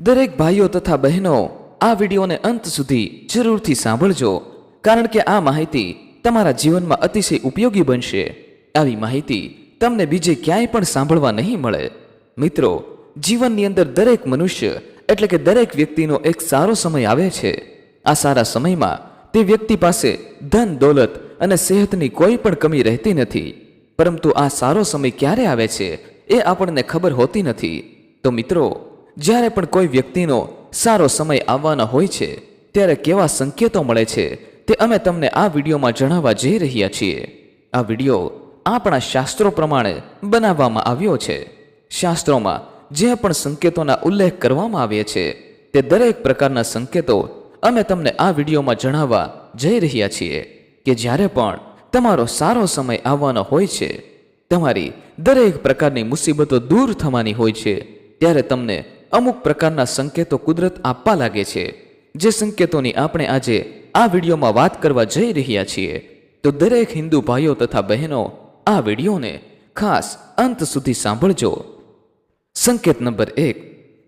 દરેક ભાઈઓ તથા બહેનો આ વિડીયોને અંત સુધી જરૂરથી સાંભળજો, કારણ કે આ માહિતી તમારા જીવનમાં અતિશય ઉપયોગી બનશે. આવી માહિતી તમને બીજે ક્યાંય પણ સાંભળવા નહીં મળે. મિત્રો, જીવનની અંદર દરેક મનુષ્ય એટલે કે દરેક વ્યક્તિનો એક સારો સમય આવે છે. આ સારા સમયમાં તે વ્યક્તિ પાસે ધન, દોલત અને સેહતની કોઈ પણ કમી રહેતી નથી. પરંતુ આ સારો સમય ક્યારે આવે છે એ આપણને ખબર હોતી નથી. તો મિત્રો જ્યારે પણ કોઈ વ્યક્તિનો સારો સમય આવવાનો હોય છે, ત્યારે કેવા સંકેતો મળે છે, તે અમે તમને આ વિડીયોમાં જણાવવા જઈ રહ્યા છીએ. આ વીડિયો આપણા શાસ્ત્રો પ્રમાણે બનાવવામાં આવ્યો છે. શાસ્ત્રોમાં જે પણ સંકેતોના ઉલ્લેખ કરવામાં આવે છે, તે દરેક પ્રકારના સંકેતો અમે તમને આ વિડીયોમાં જણાવવા જઈ રહ્યા છીએ કે જ્યારે પણ તમારો સારો સમય આવવાનો હોય છે, તમારી દરેક પ્રકારની મુસીબતો દૂર થવાની હોય છે, ત્યારે તમને અમુક પ્રકારના સંકેતો કુદરત આપવા લાગે છે. જે સંકેતોની આપણે આજે આ વિડીયોમાં વાત કરવા જઈ રહ્યા છીએ, તો દરેક હિન્દુ ભાઈઓ તથા બહેનો આ વિડીયોને ખાસ અંત સુધી સાંભળજો. સંકેત નંબર એક,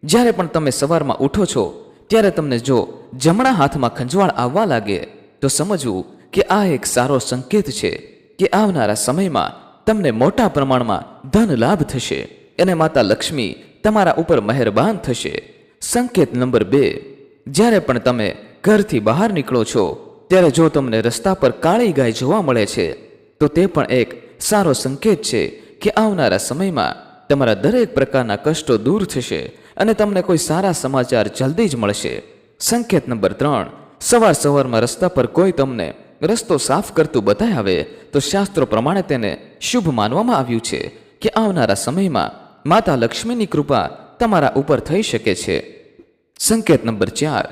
જ્યારે પણ તમે સવારમાં ઉઠો છો, ત્યારે તમને જો જમણા હાથમાં ખંજવાળ આવવા લાગે, તો સમજવું કે આ એક સારો સંકેત છે કે આવનારા સમયમાં તમને મોટા પ્રમાણમાં ધન લાભ થશે. અને માતા લક્ષ્મી તમારા ઉપર મહેરબાન થશે. સંકેત નંબર બે, જ્યારે પણ તમે ઘરથી બહાર નીકળો છો, ત્યારે જો તમને રસ્તા પર કાળી ગાય જોવા મળે છે, તો તે પણ એક સારો સંકેત છે કે આવનારા સમયમાં તમારા દરેક પ્રકારના કષ્ટો દૂર થશે અને તમને કોઈ સારા સમાચાર જલ્દી જ મળશે. સંકેત નંબર ત્રણ, સવાર સવારમાં રસ્તા પર કોઈ તમને રસ્તો સાફ કરતું બતાવે, તો શાસ્ત્રો પ્રમાણે તેને શુભ માનવામાં આવ્યું છે કે આવનારા સમયમાં માતા લક્ષ્મીની કૃપા તમારા ઉપર થઈ શકે છે. સંકેત નંબર ચાર.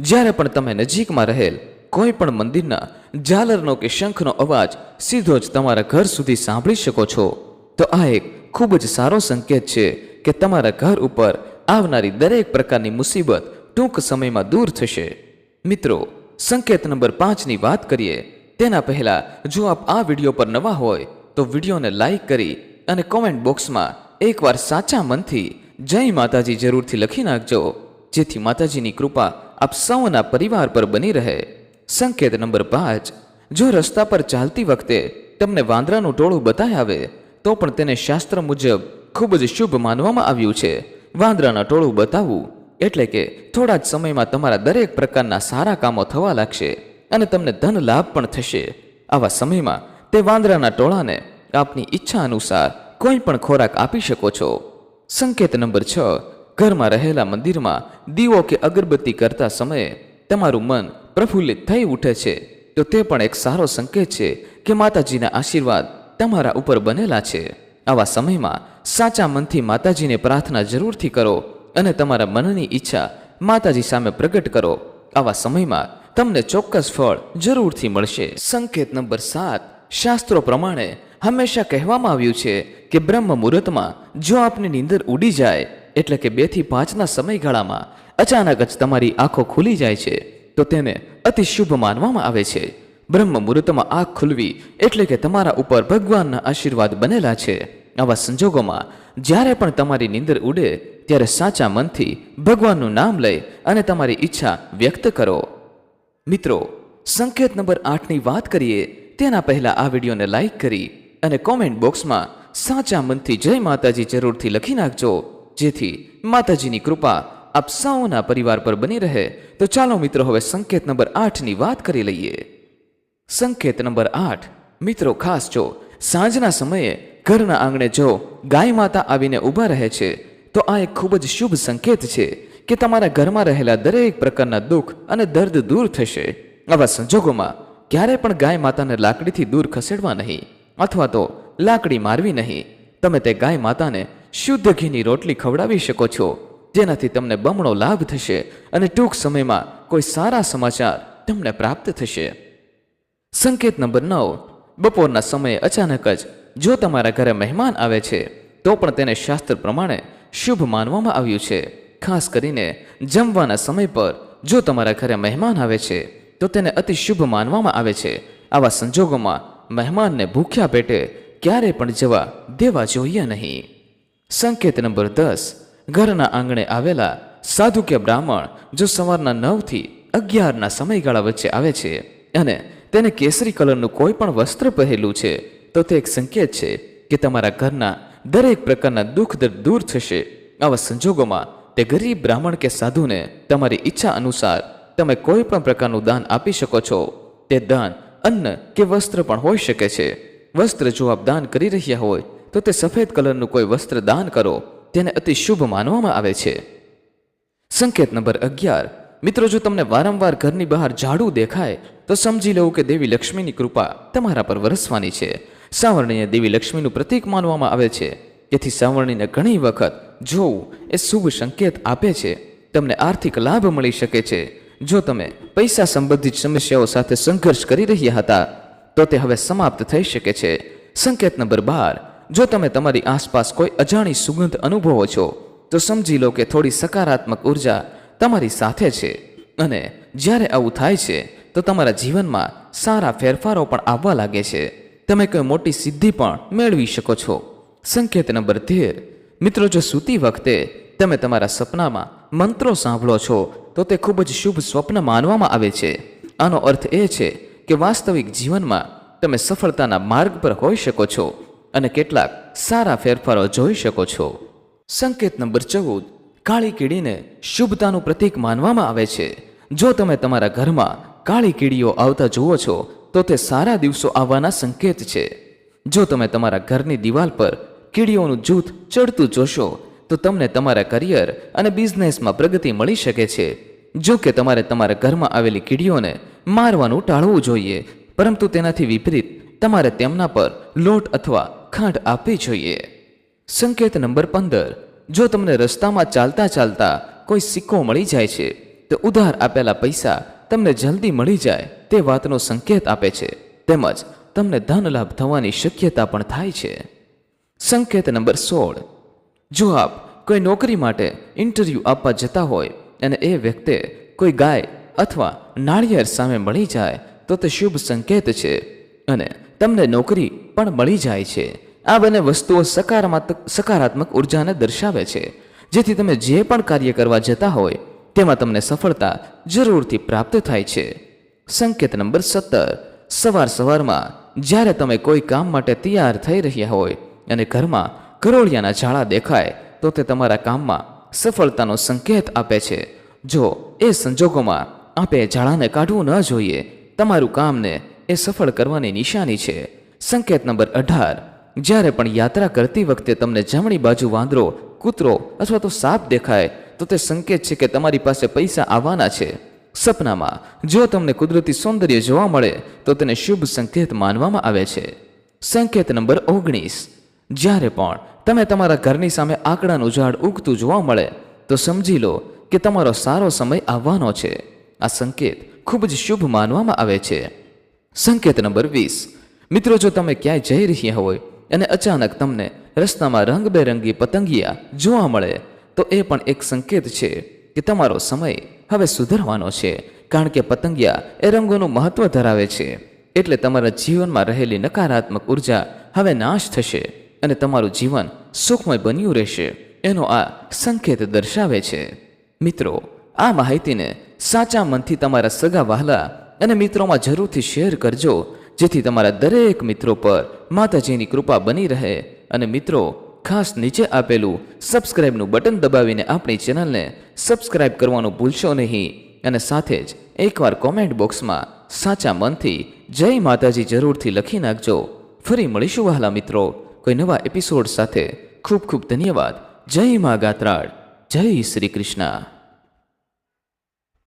જ્યારે પણ તમે નજીકમાં રહેલ કોઈ પણ મંદિરના ઝાલરનો કે શંખનો અવાજ સીધો જ તમારા ઘર સુધી સાંભળી શકો છો, તો આ એક ખૂબ જ સારો સંકેત છે કે તમારા ઘર ઉપર આવનારી દરેક પ્રકારની મુસીબત ટૂંક સમયમાં દૂર થશે. મિત્રો, સંકેત નંબર પાંચની વાત કરીએ, તેના પહેલાં જો આપ આ વીડિયો પર નવા હોય, તો વિડીયોને લાઈક કરી અને કોમેન્ટ બોક્સમાં એકવાર સાચા મનથી જય માતાજી જરૂરથી લખી નાખજો. જેથી માતાજીની કૃપા આપ સૌના પરિવાર પર બની રહે. સંકેત નંબર પાંચ. જો રસ્તા પર ચાલતી વખતે તમને વાંદરાનું ટોળું બતાય આવે, તો પણ તેને શાસ્ત્ર મુજબ ખૂબ જ શુભ માનવામાં આવ્યું છે. વાંદરાના ટોળું બતાવવું એટલે કે થોડા જ સમયમાં તમારા દરેક પ્રકારના સારા કામો થવા લાગશે અને તમને ધન લાભ પણ થશે. આવા સમયમાં તે વાંદરાના ટોળાને આપની ઈચ્છા અનુસાર કોઈ પણ ખોરાક આપી શકો છો. સંકેત નંબર છ. ઘરમાં રહેલા મંદિરમાં દીવો કે અગરબત્તી કરતા સમયે તમારું મન પ્રફુલ્લિત થઈ ઉઠે છે. તો તે પણ એક સારો સંકેત છે કે માતાજીના આશીર્વાદ તમારા ઉપર બનેલા છે. આવા સમયમાં સાચા મનથી માતાજીને પ્રાર્થના જરૂરથી કરો અને તમારા મનની ઈચ્છા માતાજી સામે પ્રગટ કરો. આવા સમયમાં તમને ચોક્કસ ફળ જરૂરથી મળશે. સંકેત નંબર સાત. શાસ્ત્રો પ્રમાણે હંમેશા કહેવામાં આવ્યું છે કે બ્રહ્મ મુહૂર્તમાં જો આપની નીંદર ઉડી જાય, એટલે કે બેથી પાંચના સમયગાળામાં અચાનક જ તમારી આંખો ખુલી જાય છે, તો તેને અતિ શુભ માનવામાં આવે છે. બ્રહ્મ મુહૂર્તમાં આંખ ખુલવી એટલે કે તમારા ઉપર ભગવાનના આશીર્વાદ બનેલા છે. આવા સંજોગોમાં જ્યારે પણ તમારી નીંદર ઉડે, ત્યારે સાચા મનથી ભગવાનનું નામ લઈ અને તમારી ઈચ્છા વ્યક્ત કરો. મિત્રો, સંકેત નંબર આઠની વાત કરીએ, તેના પહેલા આ વિડીયોને લાઈક કરી અને કોમેન્ટ બોક્સમાં સાચા મનથી જય માતાજી જરૂરથી લખી નાખજો. જેથી માતાજીની કૃપા આપ સૌના પરિવાર પર બની રહે. તો ચાલો મિત્રો, હવે સંકેત નંબર આઠની વાત કરી લઈએ. સંકેત નંબર આઠ. મિત્રો, ખાસ જો સાંજના સમયે ઘરના આંગણે જો ગાય માતા આવીને ઊભા રહે છે, તો આ એક ખૂબ જ શુભ સંકેત છે કે તમારા ઘરમાં રહેલા દરેક પ્રકારના દુઃખ અને દર્દ દૂર થશે. આવા સંજોગોમાં ક્યારે પણ ગાય માતાને લાકડીથી દૂર ખસેડવા નહીં. અથવા તો લાકડી મારવી નહીં. તમે તે ગાય માતાને શુદ્ધ ઘીની રોટલી ખવડાવી શકો છો, જેનાથી તમને બમણો લાભ થશે અને ટૂંક સમયમાં કોઈ સારા સમાચાર તમને પ્રાપ્ત થશે. સંકેત નંબર નવ. બપોરના સમયે અચાનક જ જો તમારા ઘરે મહેમાન આવે છે, તો પણ તેને શાસ્ત્ર પ્રમાણે શુભ માનવામાં આવ્યું છે. ખાસ કરીને જમવાના સમય પર જો તમારા ઘરે મહેમાન આવે છે, તો તેને અતિ શુભ માનવામાં આવે છે. આવા સંજોગોમાં મહેમાનને ભૂખ્યા પેટે ક્યારે પણ જવા દેવા જોઈએ નહીં. સંકેત નંબર દસ. ઘરના આંગણે આવેલા સાધુ કે બ્રાહ્મણ જો સવારના નવથી અગિયારના સમયગાળા વચ્ચે આવે છે અને તેને કેસરી કલરનું કોઈ પણ વસ્ત્ર પહેરેલું છે, તો તે એક સંકેત છે કે તમારા ઘરના દરેક પ્રકારના દુઃખ દૂર થશે. આવા સંજોગોમાં તે ગરીબ બ્રાહ્મણ કે સાધુને તમારી ઈચ્છા અનુસાર તમે કોઈ પણ પ્રકારનું દાન આપી શકો છો. તે દાન અન્ન કે વસ્ત્ર પણ હોઈ શકે છે. વસ્ત્ર જો આપ દાન કરી રહ્યા હોય, તો તે સફેદ કલરનું કોઈ વસ્ત્ર દાન કરો. તેને અતિ શુભ માનવામાં આવે છે. સંકેત નંબર અગિયાર. મિત્રો, જો તમને વારંવાર ઘરની બહાર ઝાડુ દેખાય, તો સમજી લેવું કે દેવી લક્ષ્મીની કૃપા તમારા પર વરસવાની છે. સાવરણીને દેવી લક્ષ્મીનું પ્રતીક માનવામાં આવે છે. તેથી સાવરણીને ઘણી વખત જોવું એ શુભ સંકેત આપે છે. તમને આર્થિક લાભ મળી શકે છે. જો તમે પૈસા સંબંધિત સમસ્યાઓ સાથે સંઘર્ષ કરી રહ્યા હતા, તો તે હવે સમાપ્ત થઈ શકે છે. સંકેત નંબર બાર, જો તમે તમારી આસપાસ કોઈ અજાણી સુગંધ અનુભવો છો, તો સમજી લો કે થોડી સકારાત્મક ઊર્જા તમારી સાથે છે. અને જ્યારે આવું થાય છે, તો તમારા જીવનમાં સારા ફેરફારો પણ આવવા લાગે છે. તમે કોઈ મોટી સિદ્ધિ પણ મેળવી શકો છો. સંકેત નંબર તેર, મિત્રો જો સૂતી વખતે તમે તમારા સપનામાં મંત્રો સાંભળો છો તો તે ખૂબ જ શુભ સ્વપ્ન માનવામાં આવે છે. આનો અર્થ એ છે કે વાસ્તવિક જીવનમાં તમે સફળતાના માર્ગ પર હોઈ શકો છો અને કેટલાક સારા ફેરફારો જોઈ શકો છો. સંકેત નંબર ચૌદ. કાળી કીડીને શુભતાનું પ્રતીક માનવામાં આવે છે. જો તમે તમારા ઘરમાં કાળી કીડીઓ આવતા જુઓ છો, તો તે સારા દિવસો આવવાના સંકેત છે. જો તમે તમારા ઘરની દિવાલ પર કીડીઓનું જૂથ ચડતું જોશો તો તમને તમારા કરિયર અને બિઝનેસમાં પ્રગતિ મળી શકે છે. જો કે તમારે તમારા ઘરમાં આવેલી કીડીઓને મારવાનું ટાળવું જોઈએ, પરંતુ તેનાથી વિપરીત તમારે તેમના પર લોટ અથવા ખાંડ આપવી જોઈએ. સંકેત નંબર પંદર. જો તમને રસ્તામાં ચાલતા ચાલતા કોઈ સિક્કો મળી જાય છે, તો ઉધાર આપેલા પૈસા તમને જલ્દી મળી જાય તે વાતનો સંકેત આપે છે. તેમજ તમને ધન લાભ થવાની શક્યતા પણ થાય છે. સંકેત નંબર સોળ. જો આપ કોઈ નોકરી માટે ઇન્ટરવ્યૂ આપવા જતા હોય અને એ વ્યક્તિ કોઈ ગાય અથવા નાળિયેર સામે મળી જાય, તો તે શુભ સંકેત છે અને તમને નોકરી પણ મળી જાય છે. આ બંને વસ્તુઓ સકારાત્મક સકારાત્મક ઉર્જાને દર્શાવે છે. જેથી તમે જે પણ કાર્ય કરવા જતા હોય, તેમાં તમને સફળતા જરૂરથી પ્રાપ્ત થાય છે. સંકેત નંબર સત્તર. સવાર સવારમાં જ્યારે તમે કોઈ કામ માટે તૈયાર થઈ રહ્યા હોય અને ઘરમાં કરોળિયાના ઝાડા દેખાય તો તે તમારા કામમાં સફળતાનો સંકેત આપે છે. જો એ સંજોગોમાં આપે ઝાડાને કાઢવું ન જોઈએ, તમારું કામને એ સફળ કરવાની નિશાની છે. સંકેત નંબર અઢાર. જ્યારે પણ યાત્રા કરતી વખતે તમને જમણી બાજુ વાંદરો, કૂતરો અથવા તો સાપ દેખાય, તો તે સંકેત છે કે તમારી પાસે પૈસા આવવાના છે. સપનામાં, જો તમને કુદરતી સૌંદર્ય જોવા મળે, તો તેને શુભ સંકેત માનવામાં આવે છે. સંકેત નંબર ઓગણીસ. જ્યારે પણ તમે તમારા ઘરની સામે આંકડાનું ઝાડ ઉગતું જોવા મળે, તો સમજી લો કે તમારો સારો સમય આવવાનો છે. આ સંકેત ખૂબ જ શુભ માનવામાં આવે છે. સંકેત નંબર વીસ. મિત્રો, જો તમે ક્યાંય જઈ રહ્યા હોય અને અચાનક તમને રસ્તામાં રંગબેરંગી પતંગિયા જોવા મળે, તો એ પણ એક સંકેત છે કે તમારો સમય હવે સુધરવાનો છે, કારણ કે પતંગિયા એ રંગોનું મહત્વ ધરાવે છે. એટલે તમારા જીવનમાં રહેલી નકારાત્મક ઊર્જા હવે નાશ થશે. અને તમારું જીવન સુખમય બન્યું રહેશે. એનો આ સંકેત દર્શાવે છે. મિત્રો, આ માહિતીને સાચા મનથી તમારા સગા વહાલા અને મિત્રોમાં જરૂરથી શેર કરજો, જેથી તમારા દરેક મિત્રો પર માતાજીની કૃપા બની રહે અને મિત્રો, ખાસ નીચે આપેલું સબસ્ક્રાઇબનું બટન દબાવીને આપણી ચેનલને સબસ્ક્રાઇબ કરવાનું ભૂલશો નહીં અને સાથે જ એકવાર કોમેન્ટ બોક્સમાં સાચા મનથી જય માતાજી જરૂરથી લખી નાખજો. ફરી મળીશું વહાલા મિત્રો. કોઈ નવા એપિસોડ સાથે ખૂબ ખૂબ ધન્યવાદ. જય મા ગાત્રાળ. જય શ્રી કૃષ્ણ.